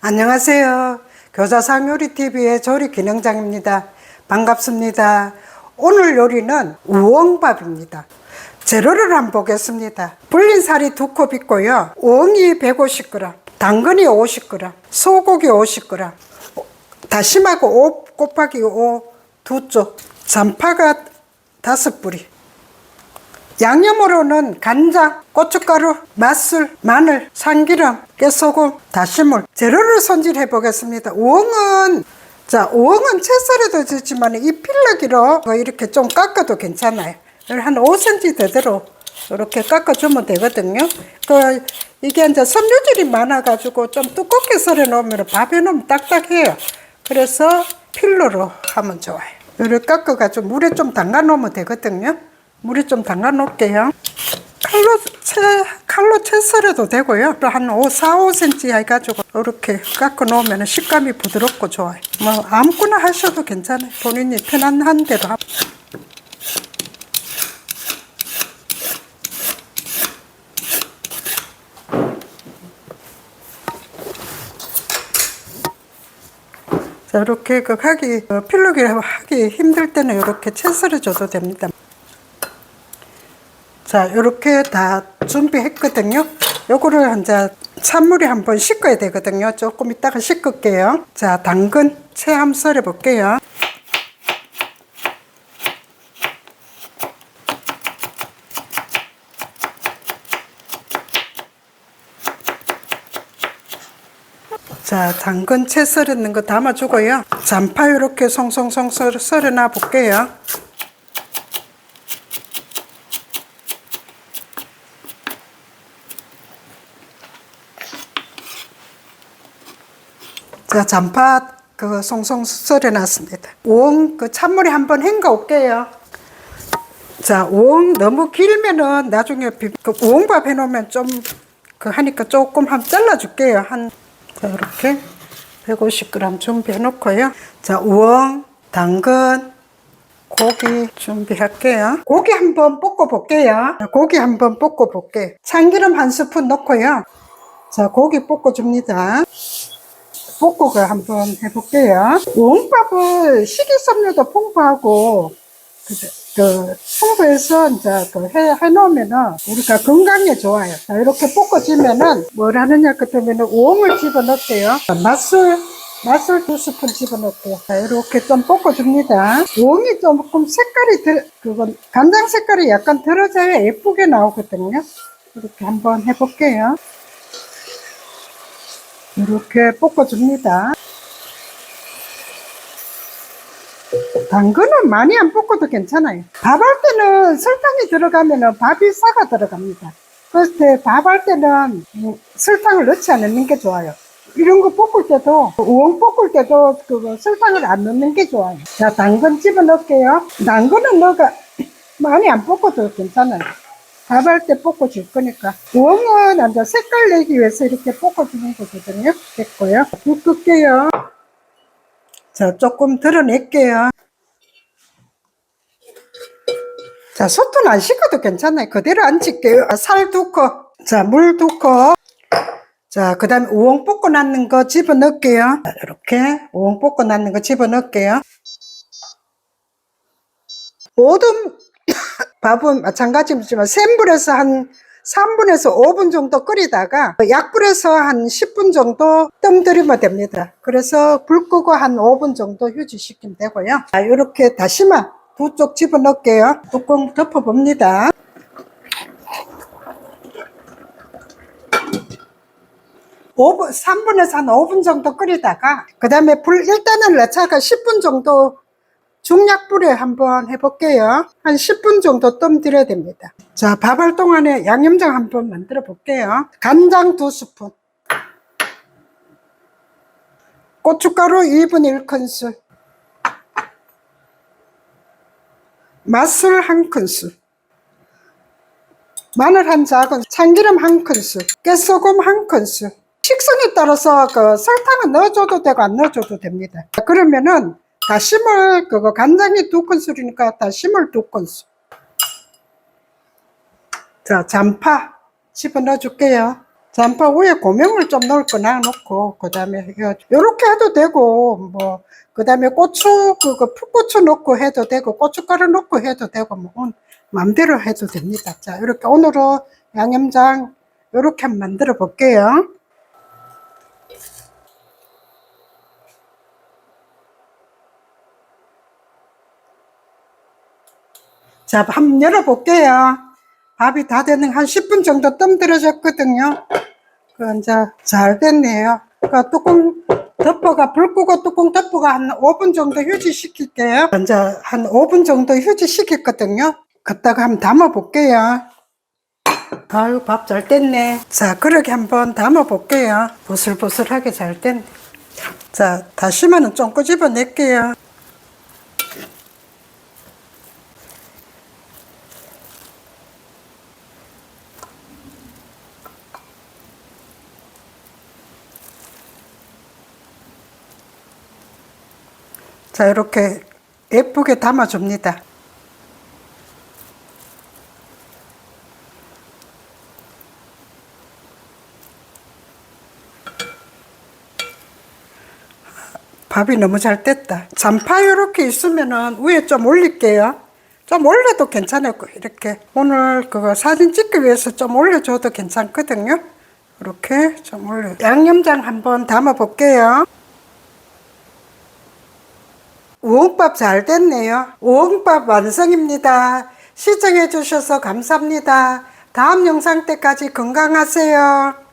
안녕하세요. 교사상 요리TV의 조리 기능장입니다. 반갑습니다. 오늘 요리는 우엉밥입니다. 재료를 한번 보겠습니다. 불린 살이 두 컵 있고요. 우엉이 150g, 당근이 50g, 소고기 50g, 다심하고 5 곱하기 5 두 쪽, 잔파가 다섯 뿌리, 양념으로는 간장, 고춧가루, 맛술, 마늘, 참기름, 깨소금, 다시물 재료를 손질해 보겠습니다. 우엉은 자 우엉은 채 썰어도 되지만 이 필러기로 이렇게 좀 깎아도 괜찮아요. 한 5cm 되도록 이렇게 깎아주면 되거든요. 그 이게 이제 섬유질이 많아가지고 좀 두껍게 썰어 놓으면 밥에 넣으면 딱딱해요. 그래서 필러로 하면 좋아요. 이렇게 깎아가지고 물에 좀 담가 놓으면 되거든요. 물에 좀 담가 놓을게요. 칼로 채, 칼로 채 썰어도 되고요. 또한 5, 4, 5cm 해가지고 이렇게 깎아 놓으면 식감이 부드럽고 좋아요. 뭐 아무거나 하셔도 괜찮아요. 본인이 편한 대로. 하- 자, 이렇게 그 하기, 어, 필러기 하기 힘들 때는 이렇게 채 썰어 줘도 됩니다. 자, 이렇게 다 준비했거든요. 요거를 이제 찬물에 한번 씻어야 되거든요. 조금 이따가 씻을게요. 자, 당근 채 한번 썰어 볼게요. 자, 당근 채 썰는 거 담아주고요. 잔파 이렇게 송송송 썰- 썰어놔 볼게요. 자, 잔파 그 송송 썰어놨습니다. 우엉 그 찬물에 한번 헹궈 올게요. 자, 우엉 너무 길면은 나중에 비, 그 우엉밥 해놓으면 좀 그 하니까 조금 한 잘라줄게요. 한 자, 이렇게 150g 준비해 놓고요. 자, 우엉, 당근, 고기 준비할게요. 고기 한번 볶아 볼게요. 고기 한번 볶아 볼게요. 참기름 한 스푼 넣고요. 자, 고기 볶아 줍니다. 볶고가 한번 해볼게요. 우엉밥을 식이섬유도 풍부하고 그, 그 풍부해서 이제 그 해, 해놓으면은 우리가 건강에 좋아요. 자, 이렇게 볶아지면은 뭘 하느냐 그러면은 우엉을 집어넣을게요. 맛술 맛술 두 스푼 집어넣을게요. 자, 이렇게 좀 볶아줍니다. 우엉이 조금 색깔이 들, 그건 간장 색깔이 약간 들어져야 예쁘게 나오거든요. 이렇게 한번 해볼게요. 이렇게 볶아줍니다. 당근은 많이 안 볶아도 괜찮아요. 밥할 때는 설탕이 들어가면 밥이 싸가 들어갑니다. 그럴 때밥할 때는 음, 설탕을 넣지 않는 게 좋아요. 이런 거 볶을 때도 우엉 볶을 때도 그거 설탕을 안 넣는 게 좋아요. 자 당근 집어 넣을게요. 당근은 넣어가 많이 안 볶아도 괜찮아요. 밥할 때 볶아줄 거니까. 우엉은 완전 색깔 내기 위해서 이렇게 볶아주는 거거든요. 됐고요. 불 끌게요. 자, 조금 드러낼게요. 자, 소토는 안 씻어도 괜찮아요. 그대로 앉힐게요. 아, 살두 컵. 자, 물 두 컵. 자, 그 다음에 우엉 볶아 놨는 거 집어 넣을게요. 자, 이렇게 우엉 볶아 놨는 거 집어 넣을게요. 모든 밥은 마찬가지지만 센 불에서 한 3분에서 5분 정도 끓이다가 약불에서 한 10분 정도 뜸 들이면 됩니다. 그래서 불 끄고 한 5분 정도 휴지시키면 되고요. 자, 이렇게 다시마 두 쪽 집어넣을게요. 뚜껑 덮어봅니다. 오분 3분에서 한 5분 정도 끓이다가 그 다음에 불 일단은 넣자가 10분 정도 중약불에 한번 해볼게요. 한 10분 정도 뜸 들여야 됩니다. 자, 밥할 동안에 양념장 한번 만들어 볼게요. 간장 두 스푼. 고춧가루 2분 1큰술. 맛술 한 큰술. 마늘 한 작은, 참기름 한 큰술, 깨소금 한 큰술. 식성에 따라서 그 설탕은 넣어줘도 되고 안 넣어줘도 됩니다. 그러면은 다심을 그거 간장이 두 큰술이니까 다심을 두 큰술. 자, 잔파 집어 넣어 줄게요. 잔파 위에 고명을 좀 넣을 거나 놓고 그 다음에 요렇게 해도 되고 뭐 그 다음에 고추 그거 풋고추 넣고 해도 되고 고춧가루 넣고 해도 되고 뭐 온- 마음대로 해도 됩니다. 자 이렇게 오늘은 양념장 요렇게 만들어 볼게요. 자, 한번 열어볼게요. 밥이 다 되는 한 10분 정도 뜸들어졌거든요. 그 이제 잘 됐네요. 그 뚜껑 덮어가 불 끄고 뚜껑 덮어가 한 5분 정도 휴지시킬게요. 이제 한 5분 정도 휴지시켰거든요. 그다가 한번 담아 볼게요. 아유 밥 잘 됐네. 자 그렇게 한번 담아 볼게요. 보슬보슬하게 잘 됐네. 자 다시마는 좀 끄집어 낼게요. 자, 이렇게 예쁘게 담아줍니다. 밥이 너무 잘 됐다. 잔파 이렇게 있으면은 위에 좀 올릴게요. 좀 올려도 괜찮을 거예요. 이렇게 오늘 그거 사진 찍기 위해서 좀 올려줘도 괜찮거든요. 이렇게 좀 올려. 양념장 한번 담아 볼게요. 우엉밥 잘 됐네요. 우엉밥 완성입니다. 시청해 주셔서 감사합니다. 다음 영상 때까지 건강하세요.